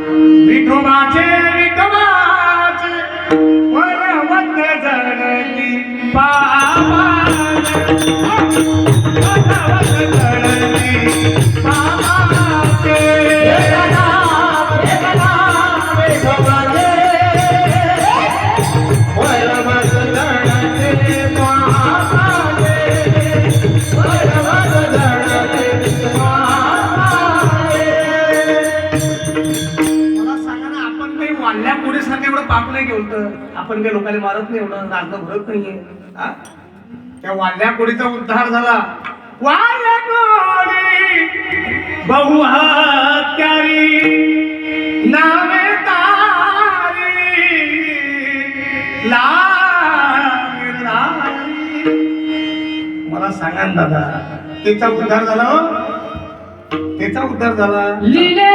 विठोबाचे विठोबाचे पर्वत जळती पावाचे. पर्वत जळती पावाचे. वाढल्या पुढे एवढं पाप नाही घेऊन आपण काही लोकांनी मारत नाही एवढं रांग भरत नाहीये. त्या वाढल्या कोडीचा उद्धार झाला. वाढल्या कोडी बहुहत्यारी नावे तारी लागेल मला सांगा दादा त्याचा उद्धार झाला हो? त्याचा उद्धार झाला. लिहिले